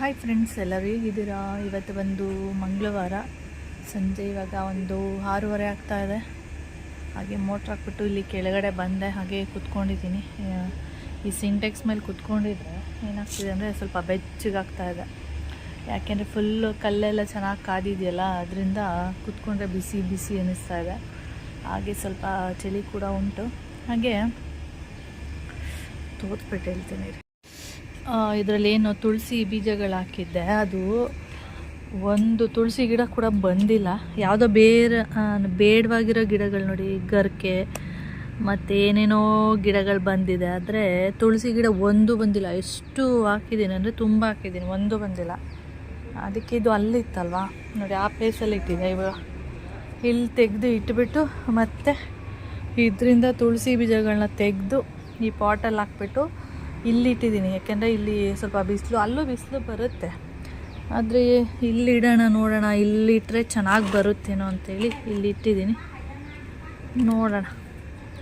Hi friends ಎಲ್ಲರೂ ಹೇಗಿದ್ದೀರಾ? ಇವತ್ತು ಒಂದು ಮಂಗಳವಾರ. ಸಂಜೆ ಇವಾಗ ಒಂದು ಆರೂವರೆ ಆಗ್ತಾ ಇದೆ. ಹಾಗೆ ಮೋಟ್ರ್ ಹಾಕ್ಬಿಟ್ಟು ಇಲ್ಲಿ ಕೆಳಗಡೆ ಬಂದೆ, ಹಾಗೆ ಕೂತ್ಕೊಂಡಿದ್ದೀನಿ. ಈ ಸಿಂಟೆಕ್ಸ್ ಮೇಲೆ ಕೂತ್ಕೊಂಡಿದ್ರೆ ಏನಾಗ್ತಿದೆ ಅಂದರೆ ಸ್ವಲ್ಪ ಬೆಚ್ಚಗಾಗ್ತಾ ಇದೆ. ಯಾಕೆಂದರೆ ಫುಲ್ಲು ಕಲ್ಲೆಲ್ಲ ಚೆನ್ನಾಗಿ ಕಾದಿದೆಯಲ್ಲ, ಅದರಿಂದ ಕೂತ್ಕೊಂಡ್ರೆ ಬಿಸಿ ಬಿಸಿ ಅನ್ನಿಸ್ತಾ ಇದೆ. ಹಾಗೆ ಸ್ವಲ್ಪ ಚಳಿ ಕೂಡ ಉಂಟು. ಹಾಗೆ ತೋತ್ಬಿಟ್ಟು ಹೇಳ್ತೀನಿ ರೀ ಇದರಲ್ಲಿ ಏನು ತುಳಸಿ ಬೀಜಗಳು ಹಾಕಿದ್ದೆ ಅದು ಒಂದು ತುಳಸಿ ಗಿಡ ಕೂಡ ಬಂದಿಲ್ಲ. ಯಾವುದೋ ಬೇರೆ ಬೇಡವಾಗಿರೋ ಗಿಡಗಳು ನೋಡಿ, ಗರ್ಕೆ ಮತ್ತು ಏನೇನೋ ಗಿಡಗಳು ಬಂದಿದೆ. ಆದರೆ ತುಳಸಿ ಗಿಡ ಒಂದು ಬಂದಿಲ್ಲ. ಎಷ್ಟು ಹಾಕಿದ್ದೀನಿ ಅಂದರೆ ತುಂಬ ಹಾಕಿದ್ದೀನಿ. ಒಂದು ಬಂದಿಲ್ಲ. ಅದಕ್ಕೆ ಇದು ಅಲ್ಲಿತ್ತಲ್ವಾ? ನೋಡಿ, ಆ ಪ್ಲೇಸಲ್ಲಿ ಇಟ್ಟಿದೆ ಇವಾಗ. ಇಲ್ಲಿ ತೆಗೆದು ಇಟ್ಬಿಟ್ಟು ಮತ್ತು ಇದರಿಂದ ತುಳಸಿ ಬೀಜಗಳನ್ನ ತೆಗೆದು ಈ ಪಾಟಲ್ಲಿ ಹಾಕ್ಬಿಟ್ಟು ಇಲ್ಲಿ ಇಟ್ಟಿದ್ದೀನಿ, ಯಾಕೆಂದರೆ ಇಲ್ಲಿ ಸ್ವಲ್ಪ ಬಿಸಿಲು, ಅಲ್ಲೂ ಬಿಸಿಲು ಬರುತ್ತೆ. ಆದರೆ ಇಲ್ಲಿ ಇಡೋಣ, ನೋಡೋಣ, ಇಲ್ಲಿ ಇಟ್ಟರೆ ಚೆನ್ನಾಗಿ ಬರುತ್ತೇನೋ ಅಂತೇಳಿ ಇಲ್ಲಿ ಇಟ್ಟಿದ್ದೀನಿ. ನೋಡೋಣ.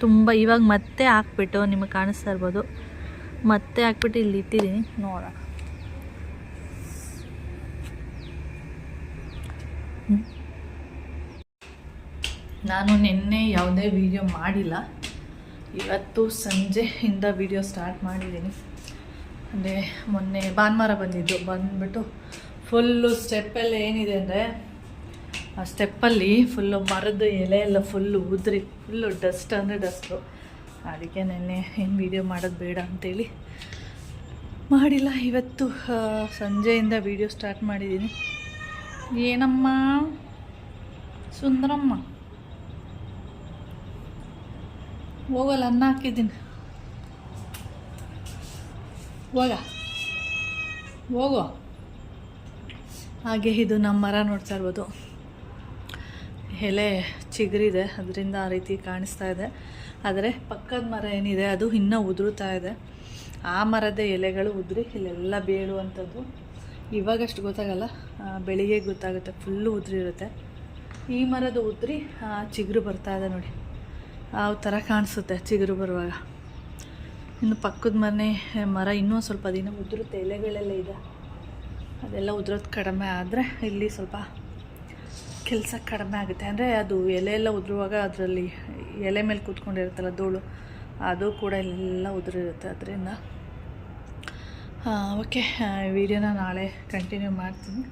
ತುಂಬ ಇವಾಗ ಮತ್ತೆ ಹಾಕ್ಬಿಟ್ಟು ನಿಮಗೆ ಕಾಣಿಸ್ತಾ ಇರ್ಬೋದು. ಮತ್ತೆ ಹಾಕ್ಬಿಟ್ಟು ಇಲ್ಲಿ ಇಟ್ಟಿದ್ದೀನಿ, ನೋಡೋಣ. ನಾನು ನಿನ್ನೆ ಯಾವುದೇ ವಿಡಿಯೋ ಮಾಡಿಲ್ಲ. ಇವತ್ತು ಸಂಜೆಯಿಂದ ವಿಡಿಯೋ ಸ್ಟಾರ್ಟ್ ಮಾಡಿದ್ದೀನಿ. ಅಂದರೆ ಮೊನ್ನೆ ಭಾನುವಾರ ಬಂದಿದ್ದು. ಬಂದ್ಬಿಟ್ಟು ಫುಲ್ಲು ಸ್ಟೆಪ್ಪಲ್ಲಿ ಏನಿದೆ ಅಂದರೆ, ಆ ಸ್ಟೆಪ್ಪಲ್ಲಿ ಫುಲ್ಲು ಮರದ ಎಲೆ ಎಲ್ಲ ಫುಲ್ಲು ಉದ್ರಿ ಫುಲ್ಲು ಡಸ್ಟ್ ಅಂದರೆ ಡಸ್ಟು ಅದಕ್ಕೆ ನೆನ್ನೆ ಏನು ವಿಡಿಯೋ ಮಾಡೋದು ಬೇಡ ಅಂತೇಳಿ ಮಾಡಿಲ್ಲ. ಇವತ್ತು ಸಂಜೆಯಿಂದ ವಿಡಿಯೋ ಸ್ಟಾರ್ಟ್ ಮಾಡಿದ್ದೀನಿ. ಏನಮ್ಮ? ಸುಂದರಮ್ಮ. ಹೋಗಲ್ಲ, ಅನ್ನ ಹಾಕಿದ್ದೀನಿ. ಹೋಗ. ಹೋಗೋ. ಹಾಗೆ ಇದು ನಮ್ಮ ಮರ ನೋಡ್ತಾ ಇರ್ಬೋದು. ಎಲೆ ಚಿಗುರಿದೆ, ಅದರಿಂದ ಆ ರೀತಿ ಕಾಣಿಸ್ತಾ ಇದೆ. ಆದರೆ ಪಕ್ಕದ ಮರ ಏನಿದೆ, ಅದು ಇನ್ನೂ ಉದುರುತ್ತಾ ಇದೆ. ಆ ಮರದ ಎಲೆಗಳು ಉದುರಿ ಇಲ್ಲೆಲ್ಲ ಬೀಳುವಂಥದ್ದು. ಇವಾಗಷ್ಟು ಗೊತ್ತಾಗಲ್ಲ ಬೆಳಿಗ್ಗೆ ಗೊತ್ತಾಗುತ್ತೆ ಫುಲ್ಲು ಉದುರಿರುತ್ತೆ. ಈ ಮರದ ಉದುರಿ ಚಿಗುರು ಬರ್ತಾ ಇದೆ ನೋಡಿ. ಆ ಥರ ಕಾಣಿಸುತ್ತೆ ಚಿಗುರು ಬರುವಾಗ. ಇನ್ನು ಪಕ್ಕದ ಮನೆ, ಮರ ಇನ್ನೂ ಸ್ವಲ್ಪ ದಿನ ಉದುರುತ್ತೆ ಎಲೆಗಳೆಲ್ಲ ಇದೆ. ಅದೆಲ್ಲ ಉದುರೋದು ಕಡಿಮೆ ಆದರೆ ಇಲ್ಲಿ ಸ್ವಲ್ಪ ಕೆಲಸ ಕಡಿಮೆ ಆಗುತ್ತೆ. ಅಂದರೆ ಅದು ಎಲೆ ಎಲ್ಲ ಉದುರುವಾಗ ಅದರಲ್ಲಿ ಎಲೆ ಮೇಲೆ ಕೂತ್ಕೊಂಡಿರುತ್ತಲ್ಲ ಧೂಳು, ಅದು ಕೂಡ ಎಲ್ಲ ಉದುರಿರುತ್ತೆ ಅದರಿಂದ. ಓಕೆ ವಿಡಿಯೋನ ನಾಳೆ ಕಂಟಿನ್ಯೂ ಮಾಡ್ತೀನಿ.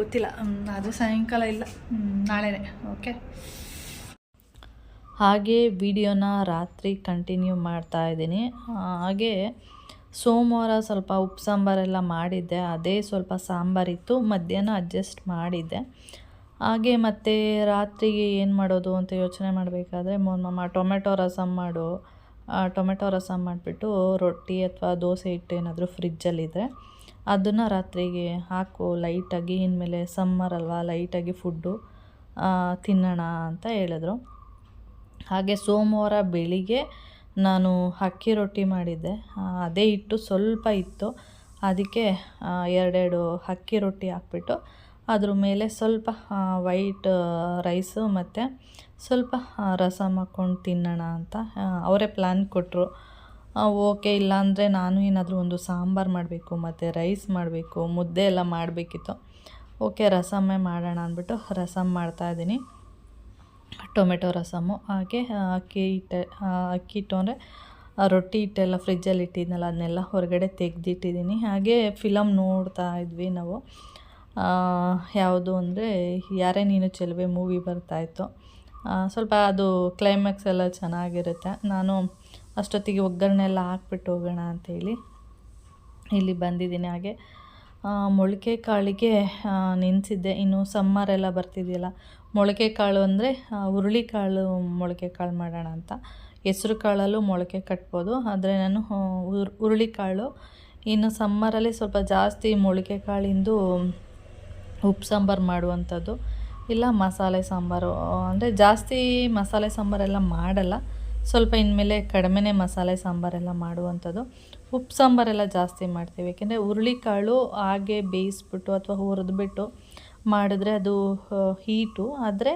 ಗೊತ್ತಿಲ್ಲ ಅದು ಸಾಯಂಕಾಲ ಇಲ್ಲ ನಾಳೆನೇ, ಓಕೆ? ಹಾಗೆ ವಿಡಿಯೋನ ರಾತ್ರಿ ಕಂಟಿನ್ಯೂ ಮಾಡ್ತಾ ಇದ್ದೀನಿ. ಹಾಗೆ ಸೋಮವಾರ ಸ್ವಲ್ಪ ಉಪ್ಪು ಸಾಂಬಾರೆಲ್ಲ ಮಾಡಿದ್ದೆ. ಅದೇ ಸ್ವಲ್ಪ ಸಾಂಬಾರಿತ್ತು ಮಧ್ಯಾಹ್ನ ಅಡ್ಜಸ್ಟ್ ಮಾಡಿದ್ದೆ. ಹಾಗೆ ಮತ್ತೆ ರಾತ್ರಿಗೆ ಏನು ಮಾಡೋದು ಅಂತ ಯೋಚನೆ ಮಾಡಬೇಕಾದ್ರೆ ಮಮ್ಮ ಟೊಮೆಟೊ ರಸಮ್ ಮಾಡು. ಟೊಮೆಟೊ ರಸಂ ಮಾಡಿಬಿಟ್ಟು ರೊಟ್ಟಿ ಅಥವಾ ದೋಸೆ ಹಿಟ್ಟು ಏನಾದರೂ ಫ್ರಿಜ್ಜಲ್ಲಿದ್ದರೆ ಅದನ್ನು ರಾತ್ರಿಗೆ ಹಾಕು. ಲೈಟಾಗಿ ಇನ್ಮೇಲೆ ಸಮ್ಮರ್ ಅಲ್ವಾ ಲೈಟಾಗಿ ಫುಡ್ಡು ತಿನ್ನೋಣ ಅಂತ ಹೇಳಿದ್ರು. ಹಾಗೆ ಸೋಮವಾರ ಬೆಳಿಗ್ಗೆ ನಾನು ಅಕ್ಕಿ ರೊಟ್ಟಿ ಮಾಡಿದ್ದೆ. ಅದೇ ಹಿಟ್ಟು ಸ್ವಲ್ಪ ಇತ್ತು. ಅದಕ್ಕೆ ಎರಡೆರಡು ಅಕ್ಕಿ ರೊಟ್ಟಿ ಹಾಕ್ಬಿಟ್ಟು ಅದ್ರ ಮೇಲೆ ಸ್ವಲ್ಪ ವೈಟ್ ರೈಸು ಮತ್ತು ಸ್ವಲ್ಪ ರಸ ಹಾಕ್ಕೊಂಡು ತಿನ್ನೋಣ ಅಂತ ಅವರೇ ಪ್ಲ್ಯಾನ್ ಕೊಟ್ಟರು ಓಕೆ, ಇಲ್ಲಾಂದರೆ ನಾನು ಏನಾದರೂ ಒಂದು ಸಾಂಬಾರು ಮಾಡಬೇಕು, ಮತ್ತು ರೈಸ್ ಮಾಡಬೇಕು, ಮುದ್ದೆ ಎಲ್ಲ ಮಾಡಬೇಕಿತ್ತು. ಓಕೆ ರಸಮ್ಮೇ ಮಾಡೋಣ ಅಂದ್ಬಿಟ್ಟು ರಸಮ್ ಮಾಡ್ತಾಯಿದ್ದೀನಿ ಟೊಮೆಟೊ ರಸಮು, ಹಾಗೆ ಅಕ್ಕಿ ಹಿಟ್ಟು ಅಕ್ಕಿ ಹಿಟ್ಟು ಅಂದರೆ ರೊಟ್ಟಿ ಹಿಟ್ಟೆಲ್ಲ ಫ್ರಿಜ್ಜಲ್ಲಿ ಇಟ್ಟಿದ್ನಲ್ಲ, ಅದನ್ನೆಲ್ಲ ಹೊರಗಡೆ ತೆಗೆದಿಟ್ಟಿದ್ದೀನಿ. ಹಾಗೆ ಫಿಲಮ್ ನೋಡ್ತಾ ಇದ್ವಿ ನಾವು. ಯಾವುದು ಅಂದರೆ, ಯಾರೇ ನೀನು ಚೆಲುವೆ ಮೂವಿ ಬರ್ತಾಯಿತ್ತು ಸ್ವಲ್ಪ ಅದು ಕ್ಲೈಮ್ಯಾಕ್ಸ್ ಎಲ್ಲ ಚೆನ್ನಾಗಿರುತ್ತೆ. ನಾನು ಅಷ್ಟೊತ್ತಿಗೆ ಒಗ್ಗರಣೆ ಎಲ್ಲ ಹಾಕ್ಬಿಟ್ಟು ಹೋಗೋಣ ಅಂತೇಳಿ ಇಲ್ಲಿ ಬಂದಿದ್ದೀನಿ. ಹಾಗೆ ಮೊಳಕೆ ಕಾಳಿಗೆ ನೆನೆಸಿದ್ದೆ. ಇನ್ನು ಸಮ್ಮರ್ ಎಲ್ಲ ಬರ್ತಿದೆಯಲ್ಲ. ಮೊಳಕೆ ಕಾಳು ಅಂದರೆ ಹುರುಳಿ ಕಾಳು ಮೊಳಕೆ ಕಾಳು ಮಾಡೋಣ ಅಂತ. ಹೆಸ್ರು ಕಾಳಲ್ಲೂ ಮೊಳಕೆ ಕಟ್ಬೋದು. ಆದರೆ ನಾನು ಹುರುಳಿ ಕಾಳು. ಇನ್ನು ಸಮ್ಮರಲ್ಲಿ ಸ್ವಲ್ಪ ಜಾಸ್ತಿ ಮೊಳಕೆ ಕಾಳಿಂದು ಉಪ್ಪು ಸಾಂಬಾರು ಮಾಡುವಂಥದ್ದು. ಇಲ್ಲ, ಮಸಾಲೆ ಸಾಂಬಾರು. ಅಂದರೆ ಜಾಸ್ತಿ ಮಸಾಲೆ ಸಾಂಬಾರೆಲ್ಲ ಮಾಡಲ್ಲ. ಸ್ವಲ್ಪ ಇನ್ಮೇಲೆ ಕಡಿಮೆನೇ ಮಸಾಲೆ ಸಾಂಬಾರೆಲ್ಲ ಮಾಡುವಂಥದ್ದು. ಉಪ್ಪು ಸಾಂಬಾರೆಲ್ಲ ಜಾಸ್ತಿ ಮಾಡ್ತೀವಿ. ಯಾಕೆಂದರೆ ಹುರುಳಿಕಾಳು ಹಾಗೆ ಬೇಯಿಸ್ಬಿಟ್ಟು ಅಥವಾ ಹುರಿದ್ಬಿಟ್ಟು ಮಾಡಿದ್ರೆ ಅದು ಹೀಟು. ಆದರೆ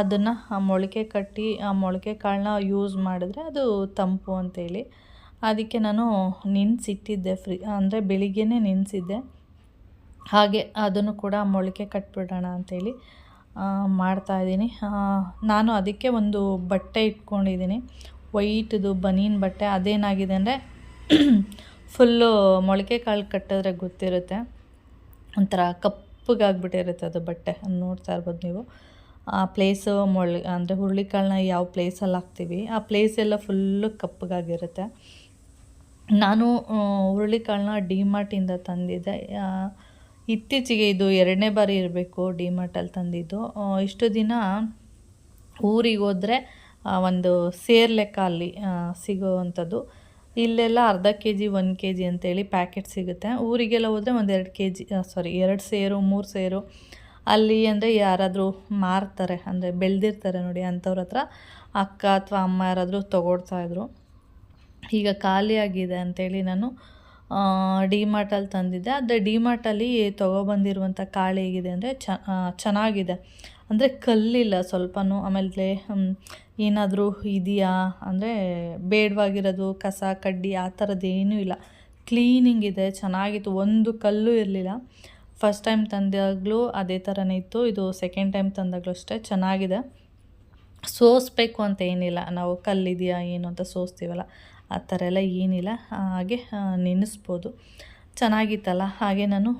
ಅದನ್ನು ಆ ಮೊಳಕೆ ಕಟ್ಟಿ, ಆ ಮೊಳಕೆ ಕಾಳನ್ನ ಯೂಸ್ ಮಾಡಿದ್ರೆ ಅದು ತಂಪು ಅಂತೇಳಿ. ಅದಕ್ಕೆ ನಾನು ನೆನೆಸಿಟ್ಟಿದ್ದೆ ಫ್ರೀ, ಅಂದರೆ ಬೆಳಿಗ್ಗೆ ನೆನೆಸಿದ್ದೆ. ಹಾಗೆ ಅದನ್ನು ಕೂಡ ಮೊಳಕೆ ಕಟ್ಬಿಡೋಣ ಅಂತೇಳಿ ಮಾಡ್ತಾಯಿದ್ದೀನಿ ನಾನು ಅದಕ್ಕೆ ಒಂದು ಬಟ್ಟೆ ಇಟ್ಕೊಂಡಿದ್ದೀನಿ. ವೈಟ್ದು ಬನೀನ್ ಬಟ್ಟೆ ಅದೇನಾಗಿದೆ ಅಂದರೆ ಫುಲ್ಲು ಮೊಳಕೆ ಕಾಳು ಕಟ್ಟಿದ್ರೆ ಗೊತ್ತಿರುತ್ತೆ. ಒಂಥರ ಕಪ್ಪಗಾಗ್ಬಿಟ್ಟಿರುತ್ತೆ ಅದು ಬಟ್ಟೆ. ನೋಡ್ತಾ ಇರ್ಬೋದು ನೀವು. ಆ ಪ್ಲೇಸು ಮೊಳ, ಅಂದರೆ ಹುರುಳಿಕಾಳನ್ನ ಯಾವ ಪ್ಲೇಸಲ್ಲಿ ಹಾಕ್ತೀವಿ, ಆ ಪ್ಲೇಸ್ ಎಲ್ಲ ಫುಲ್ಲು ಕಪ್ಪಗಾಗಿರುತ್ತೆ. ನಾನು ಹುರುಳಿಕಾಳನ್ನ ಡಿಮಾರ್ಟಿಂದ ತಂದಿದ್ದೆ. ಇತ್ತೀಚೆಗೆ ಇದು ಎರಡನೇ ಬಾರಿ ಇರಬೇಕು ಡಿಮಾರ್ಟಲ್ಲಿ ತಂದಿದ್ದು. ಇಷ್ಟು ದಿನ ಊರಿಗೆ ಹೋದರೆ ಒಂದು ಸೇರ್ ಲೆಕ್ಕ ಅಲ್ಲಿ ಸಿಗೋವಂಥದ್ದು ಇಲ್ಲೆಲ್ಲ ಅರ್ಧ ಕೆ ಜಿ ಒಂದು ಕೆ ಜಿ ಅಂತೇಳಿ ಪ್ಯಾಕೆಟ್ ಸಿಗುತ್ತೆ. ಊರಿಗೆಲ್ಲ ಹೋದರೆ ಒಂದು ಎರಡು ಕೆ ಜಿ ಸಾರಿ ಎರಡು ಸೇರು, ಮೂರು ಸೇರು. ಅಲ್ಲಿ ಅಂದರೆ ಯಾರಾದರೂ ಮಾರ್ತಾರೆ, ಅಂದರೆ ಬೆಳೆದಿರ್ತಾರೆ ನೋಡಿ ಅಂಥವ್ರ ಹತ್ರ. ಅಕ್ಕ ಅಥವಾ ಅಮ್ಮ ಯಾರಾದರೂ ತೊಗೊಳ್ತಾಯಿದ್ರು ಈಗ ಖಾಲಿಯಾಗಿದೆ ಅಂಥೇಳಿ ನಾನು ಡಿಮಾರ್ಟಲ್ಲಿ ತಂದಿದ್ದೆ. ಆದರೆ ಡಿಮಾರ್ಟಲ್ಲಿ ತೊಗೊಬಂದಿರುವಂಥ ಕಾಳಿ ಹೇಗಿದೆ ಅಂದರೆ ಚೆನ್ನಾಗಿದೆ. ಅಂದರೆ ಕಲ್ಲಿಲ್ಲ ಸ್ವಲ್ಪನೂ, ಆಮೇಲೆ ಏನಾದರೂ ಇದೆಯಾ? ಅಂದರೆ ಬೇಡವಾಗಿರೋದು, ಕಸ, ಕಡ್ಡಿ, ಆ ಥರದ್ದೇನೂ ಇಲ್ಲ. ಕ್ಲೀನಿಂಗ್ ಇದೆ, ಚೆನ್ನಾಗಿತ್ತು, ಒಂದು ಕಲ್ಲು ಇರಲಿಲ್ಲ. ಫಸ್ಟ್ ಟೈಮ್ ತಂದಾಗಲೂ ಅದೇ ಥರನೇ ಇತ್ತು, ಇದು ಸೆಕೆಂಡ್ ಟೈಮ್ ತಂದಾಗಲೂ ಅಷ್ಟೇ, ಚೆನ್ನಾಗಿದೆ. ಸೋಸಬೇಕು ಅಂತ ಏನಿಲ್ಲ, ನಾವು ಕಲ್ಲಿದೆಯಾ, ಏನು ಅಂತ ಸೋಸ್ತೀವಲ್ಲ, ಆ ಥರ ಎಲ್ಲ ಏನಿಲ್ಲ, ಹಾಗೆ ನೆನೆಸ್ಬೋದು. ಚೆನ್ನಾಗಿತ್ತಲ್ಲ, ಹಾಗೆ ನಾನು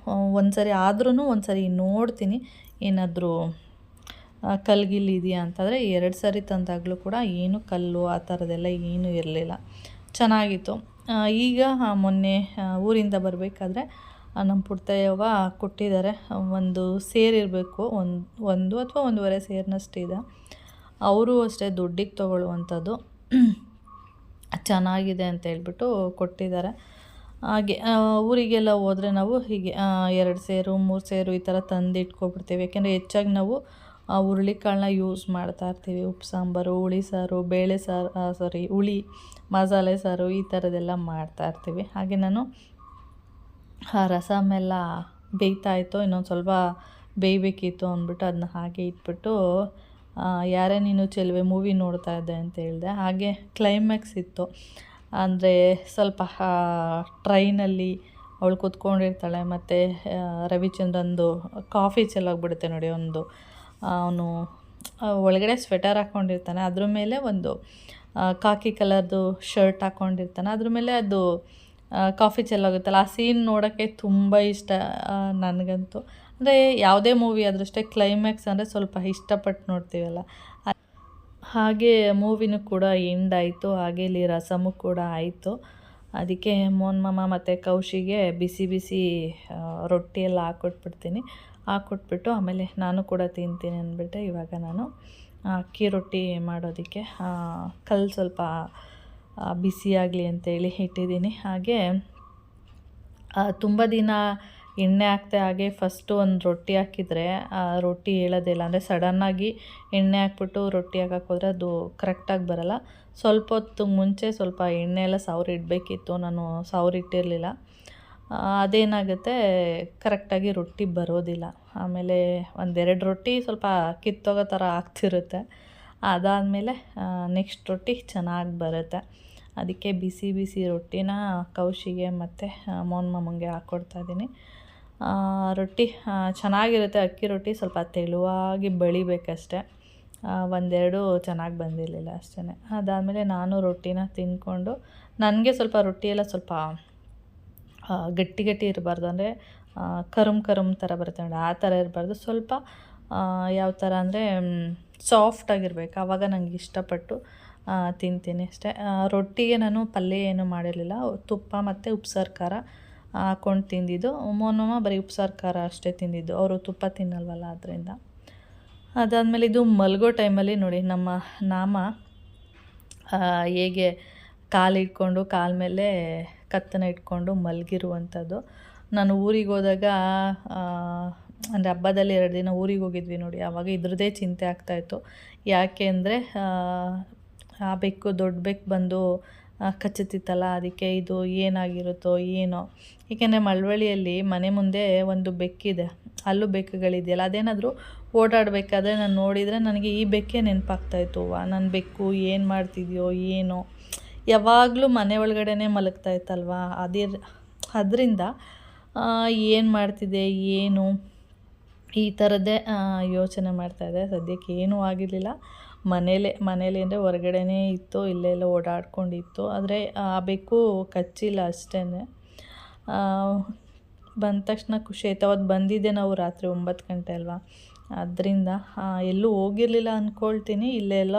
ಒಂದು ಸರಿ ಆದ್ರೂ ಒಂದು ಸರಿ ನೋಡ್ತೀನಿ, ಏನಾದರೂ ಕಲ್ಗಿಲ್ ಇದೆಯಾ ಅಂತಂದರೆ ಎರಡು ಸಾರಿ ತಂದಾಗಲೂ ಕೂಡ ಏನು ಕಲ್ಲು ಆ ಥರದ್ದೆಲ್ಲ ಏನೂ ಇರಲಿಲ್ಲ. ಚೆನ್ನಾಗಿತ್ತು. ಈಗ ಮೊನ್ನೆ ಊರಿಂದ ಬರಬೇಕಾದ್ರೆ ನಮ್ಮ ಪುಟ್ಟಯ್ಯವ್ವ ಕೊಟ್ಟಿದ್ದಾರೆ. ಒಂದು ಸೇರಿರಬೇಕು ಒಂದು ಒಂದು ಅಥವಾ ಒಂದೂವರೆ ಸೇರಿನಷ್ಟಿದೆ ಅವರು ಅಷ್ಟೇ ದುಡ್ಡಿಗೆ ತೊಗೊಳ್ಳುವಂಥದ್ದು. ಚೆನ್ನಾಗಿದೆ ಅಂತ ಹೇಳ್ಬಿಟ್ಟು ಕೊಟ್ಟಿದ್ದಾರೆ. ಹಾಗೆ ಊರಿಗೆಲ್ಲ ಹೋದರೆ ನಾವು ಹೀಗೆ ಎರಡು ಸೇರು, ಮೂರು ಸೇರು ಈ ಥರ ತಂದು ಇಟ್ಕೊಬಿಡ್ತೀವಿ ಯಾಕೆಂದರೆ ಹೆಚ್ಚಾಗಿ ನಾವು ಹುರುಳಿಕಾಳನ್ನ ಯೂಸ್ ಮಾಡ್ತಾ ಇರ್ತೀವಿ. ಉಪ್ಪು ಸಾಂಬಾರು, ಹುಳಿ ಸಾರು, ಬೇಳೆ ಸಾರು ಸಾರಿ ಹುಳಿ, ಮಸಾಲೆ ಸಾರು ಈ ಥರದ್ದೆಲ್ಲ ಮಾಡ್ತಾ ಇರ್ತೀವಿ. ಹಾಗೆ ನಾನು ಆ ರಸಮೆಲ್ಲ ಬೇಯ್ತಾಯಿತ್ತು ಇನ್ನೊಂದು ಸ್ವಲ್ಪ ಬೇಯಬೇಕಿತ್ತು ಅಂದ್ಬಿಟ್ಟು ಅದನ್ನ ಹಾಗೆ ಇಟ್ಬಿಟ್ಟು ಯಾರೇ ನೀನು ಚೆಲುವೆ ಮೂವಿ ನೋಡ್ತಾ ಇದ್ದೆ ಅಂತ ಹೇಳಿದೆ. ಹಾಗೆ ಕ್ಲೈಮ್ಯಾಕ್ಸ್ ಇತ್ತು. ಅಂದರೆ ಸ್ವಲ್ಪ ಟ್ರೈನಲ್ಲಿ ಅವಳು ಕೂತ್ಕೊಂಡಿರ್ತಾಳೆ, ಮತ್ತು ರವಿಚಂದ್ರಂದು ಕಾಫಿ ಚೆಲ್ಲೋಗ್ಬಿಡುತ್ತೆ ನೋಡಿ ಒಂದು ಅವನು ಒಳಗಡೆ ಸ್ವೆಟರ್ ಹಾಕ್ಕೊಂಡಿರ್ತಾನೆ ಅದ್ರ ಮೇಲೆ ಒಂದು ಕಾಕಿ ಕಲರ್ದು ಶರ್ಟ್ ಹಾಕ್ಕೊಂಡಿರ್ತಾನೆ ಅದ್ರ ಮೇಲೆ ಅದು ಕಾಫಿ ಚೆಲ್ಲಾಗುತ್ತಲ್ಲ ಆ ಸೀನ್ ನೋಡೋಕ್ಕೆ ತುಂಬ ಇಷ್ಟ ನನಗಂತೂ. ಅಂದರೆ ಯಾವುದೇ ಮೂವಿ ಆದರೂ ಕ್ಲೈಮ್ಯಾಕ್ಸ್ ಅಂದರೆ ಸ್ವಲ್ಪ ಇಷ್ಟಪಟ್ಟು ನೋಡ್ತೀವಲ್ಲ. ಹಾಗೆ ಮೂವಿನೂ ಕೂಡ ಎಂಡ್ ಆಯಿತು. ಹಾಗೆ ಇಲ್ಲಿ ರಸಮು ಕೂಡ ಆಯಿತು. ಅದಕ್ಕೆ ಮೋನ್ ಮಾಮ ಮತ್ತು ಕೌಶಿಗೆ ಬಿಸಿ ಬಿಸಿ ರೊಟ್ಟಿ ಎಲ್ಲ ಹಾಕ್ಕೊಟ್ಬಿಡ್ತೀನಿ ಹಾಕ್ಕೊಟ್ಬಿಟ್ಟು ಆಮೇಲೆ ನಾನು ಕೂಡ ತಿಂತೀನಿ ಅಂದ್ಬಿಟ್ಟು ಇವಾಗ ನಾನು ಅಕ್ಕಿ ರೊಟ್ಟಿ ಮಾಡೋದಕ್ಕೆ ಕಲ್ಲು ಸ್ವಲ್ಪ ಬಿಸಿಯಾಗಲಿ ಅಂತೇಳಿ ಇಟ್ಟಿದ್ದೀನಿ. ಹಾಗೆ ತುಂಬ ದಿನ ಎಣ್ಣೆ ಹಾಕ್ತೆ ಹಾಗೆ ಫಸ್ಟು ಒಂದು ರೊಟ್ಟಿ ಹಾಕಿದರೆ ರೊಟ್ಟಿ ಹೇಳೋದಿಲ್ಲ. ಅಂದರೆ ಸಡನ್ನಾಗಿ ಎಣ್ಣೆ ಹಾಕ್ಬಿಟ್ಟು ರೊಟ್ಟಿ ಹಾಕಕ್ಕೆ ಹೋದರೆ ಅದು ಕರೆಕ್ಟಾಗಿ ಬರೋಲ್ಲ. ಸ್ವಲ್ಪ ಹೊತ್ತು ಮುಂಚೆ ಸ್ವಲ್ಪ ಎಣ್ಣೆ ಎಲ್ಲ ಇಡಬೇಕಿತ್ತು. ನಾನು ಇಟ್ಟಿರಲಿಲ್ಲ. ಅದೇನಾಗುತ್ತೆ? ಕರೆಕ್ಟಾಗಿ ರೊಟ್ಟಿ ಬರೋದಿಲ್ಲ. ಆಮೇಲೆ ಒಂದೆರಡು ರೊಟ್ಟಿ ಸ್ವಲ್ಪ ಕಿತ್ತೋಗೋ ಥರ ಆಗ್ತಿರುತ್ತೆ. ಅದಾದಮೇಲೆ ನೆಕ್ಸ್ಟ್ ರೊಟ್ಟಿ ಚೆನ್ನಾಗಿ ಬರುತ್ತೆ. ಅದಕ್ಕೆ ಬಿಸಿ ಬಿಸಿ ರೊಟ್ಟಿನ ಕೌಶಿಗೆ ಮತ್ತು ಮೋನ್ ಮಮ್ಮಂಗೆ ಹಾಕ್ಕೊಡ್ತಾ ಇದ್ದೀನಿ. ರೊಟ್ಟಿ ಚೆನ್ನಾಗಿರುತ್ತೆ. ಅಕ್ಕಿ ರೊಟ್ಟಿ ಸ್ವಲ್ಪ ತೆಳುವಾಗಿ ಬೆಳಿಬೇಕಷ್ಟೆ. ಒಂದೆರಡು ಚೆನ್ನಾಗಿ ಬಂದಿರಲಿಲ್ಲ ಅಷ್ಟೇ ಅದಾದಮೇಲೆ ನಾನು ರೊಟ್ಟಿನ ತಿಂದ್ಕೊಂಡು ನನಗೆ ಸ್ವಲ್ಪ ರೊಟ್ಟಿ ಎಲ್ಲ ಸ್ವಲ್ಪ ಗಟ್ಟಿ ಗಟ್ಟಿ ಇರಬಾರ್ದು. ಅಂದರೆ ಕರುಮ್ ಕರುಮ್ ಥರ ಬರುತ್ತೆ ನೋಡಿ, ಆ ಥರ ಇರಬಾರ್ದು. ಸ್ವಲ್ಪ ಯಾವ ಥರ ಅಂದರೆ ಸಾಫ್ಟಾಗಿರ್ಬೇಕು ಆವಾಗ ನನಗೆ ಇಷ್ಟಪಟ್ಟು ತಿಂತೀನಿ ಅಷ್ಟೇ. ರೊಟ್ಟಿಗೆ ನಾನು ಪಲ್ಯ ಏನು ಮಾಡಿರಲಿಲ್ಲ. ತುಪ್ಪ ಮತ್ತು ಉಪ್ಸಾರು ಖಾರ ಹಾಕ್ಕೊಂಡು ತಿಂದಿದ್ದು. ಮೋನಮ್ಮ ಬರೀ ಉಪ್ಸಾರು ಖಾರ ಅಷ್ಟೇ ತಿಂದಿದ್ದು. ಅವರು ತುಪ್ಪ ತಿನ್ನಲ್ವಲ್ಲ ಅದರಿಂದ ಅದಾದಮೇಲೆ ಇದು ಮಲಗೋ ಟೈಮಲ್ಲಿ ನೋಡಿ, ನಮ್ಮ ನಾಮ ಹೇಗೆ ಕಾಲು ಇಟ್ಕೊಂಡು ಕಾಲ ಮೇಲೆ ಕತ್ತನ್ನ ಇಟ್ಕೊಂಡು ಮಲಗಿರುವಂಥದ್ದು. ನಾನು ಊರಿಗೆ ಹೋದಾಗ ಅಂದರೆ ಹಬ್ಬದಲ್ಲಿ ಎರಡು ದಿನ ಊರಿಗೆ ಹೋಗಿದ್ವಿ ನೋಡಿ, ಆವಾಗ ಇದ್ರದ್ದೇ ಚಿಂತೆ ಆಗ್ತಾಯಿತ್ತು ಯಾಕೆ ಅಂದರೆ, ಆ ಬೆಕ್ಕು ದೊಡ್ಡ ಬೆಕ್ಕು ಬಂದು ಕಚ್ಚುತ್ತಿತ್ತಲ್ಲ, ಅದಕ್ಕೆ ಇದು ಏನಾಗಿರುತ್ತೋ ಏನೋ. ಏಕೆಂದರೆ ಮಳವಳ್ಳಿಯಲ್ಲಿ ಮನೆ ಮುಂದೆ ಒಂದು ಬೆಕ್ಕಿದೆ, ಅಲ್ಲೂ ಬೆಕ್ಕುಗಳಿದೆಯಲ್ಲ, ಅದೇನಾದರೂ ಓಡಾಡಬೇಕಾದ್ರೆ ನಾನು ನೋಡಿದರೆ ನನಗೆ ಈ ಬೆಕ್ಕೇ ನೆನಪಾಗ್ತಾಯಿತ್ತು ವಾ ನನ್ನ ಬೆಕ್ಕು ಏನು ಮಾಡ್ತಿದೆಯೋ ಏನೋ. ಯಾವಾಗಲೂ ಮನೆ ಒಳಗಡೆ ಮಲಗ್ತಾ ಇತ್ತಲ್ವ? ಅದಿರ್ ಅದರಿಂದ ಏನು ಮಾಡ್ತಿದೆ ಏನು? ಈ ಥರದ್ದೇ ಯೋಚನೆ ಮಾಡ್ತಾಯಿದ್ದೆ ಸದ್ಯಕ್ಕೆ ಏನೂ ಆಗಿರಲಿಲ್ಲ. ಮನೇಲೇ, ಮನೇಲಿ ಅಂದರೆ ಹೊರಗಡೆನೇ ಇತ್ತು, ಇಲ್ಲೇ ಎಲ್ಲ ಓಡಾಡ್ಕೊಂಡಿತ್ತು. ಆದರೆ, ಆ, ಬೆಕ್ಕು ಕಚ್ಚಿಲ್ಲ ಅಷ್ಟೇ ಬಂದ ತಕ್ಷಣ ಖುಷಿ ಆಯ್ತು. ಅವತ್ತು ಬಂದಿದ್ದೆ ನಾವು ರಾತ್ರಿ ಒಂಬತ್ತು ಗಂಟೆ ಅಲ್ವಾ? ಅದರಿಂದ ಎಲ್ಲೂ ಹೋಗಿರಲಿಲ್ಲ ಅಂದ್ಕೊಳ್ತೀನಿ ಇಲ್ಲೇ ಎಲ್ಲ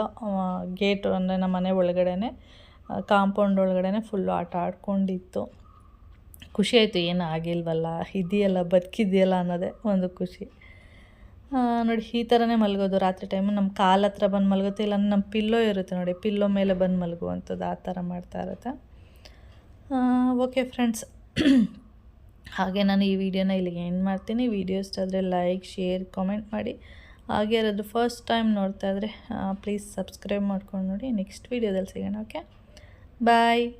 ಗೇಟ್ ಅಂದರೆ ನಮ್ಮ ಮನೆ ಒಳಗಡೆನೆ ಕಾಂಪೌಂಡ್ ಒಳಗಡೆ ಫುಲ್ಲು ಆಟ ಆಡ್ಕೊಂಡಿತ್ತು. ಖುಷಿ ಆಯಿತು, ಏನು ಆಗಿಲ್ವಲ್ಲ, ಇದೆಯಲ್ಲ, ಬದುಕಿದೆಯಲ್ಲ ಅನ್ನೋದೇ ಒಂದು ಖುಷಿ. ನೋಡಿ, ಈ ಥರನೇ ಮಲಗೋದು. ರಾತ್ರಿ ಟೈಮು ನಮ್ಮ ಕಾಲ ಹತ್ರ ಬಂದು ಮಲಗುತ್ತೆ ಇಲ್ಲ ನಮ್ಮ ಪಿಲ್ಲೋ ಇರುತ್ತೆ ನೋಡಿ ಪಿಲ್ಲೋ ಮೇಲೆ ಬಂದು ಮಲಗುವಂಥದ್ದು ಆ ಥರ ಮಾಡ್ತಾ ಇರುತ್ತೆ. ಓಕೆ ಫ್ರೆಂಡ್ಸ್ ಹಾಗೆ ನಾನು ಈ ವಿಡಿಯೋನ ಇಲ್ಲಿಗೆ ಏನು ಮಾಡ್ತೀನಿ. ವಿಡಿಯೋ ಇಷ್ಟ ಆದರೆ ಲೈಕ್ ಶೇರ್ ಕಾಮೆಂಟ್ ಮಾಡಿ. ಹಾಗೆ ಯಾರಾದರೂ ಫಸ್ಟ್ ಟೈಮ್ ನೋಡ್ತಾ ಇದ್ದರೆ ಪ್ಲೀಸ್ ಸಬ್ಸ್ಕ್ರೈಬ್ ಮಾಡ್ಕೊಂಡು ನೋಡಿ. ನೆಕ್ಸ್ಟ್ ವೀಡಿಯೋದಲ್ಲಿ ಸಿಗೋಣ ಓಕೆ Bye.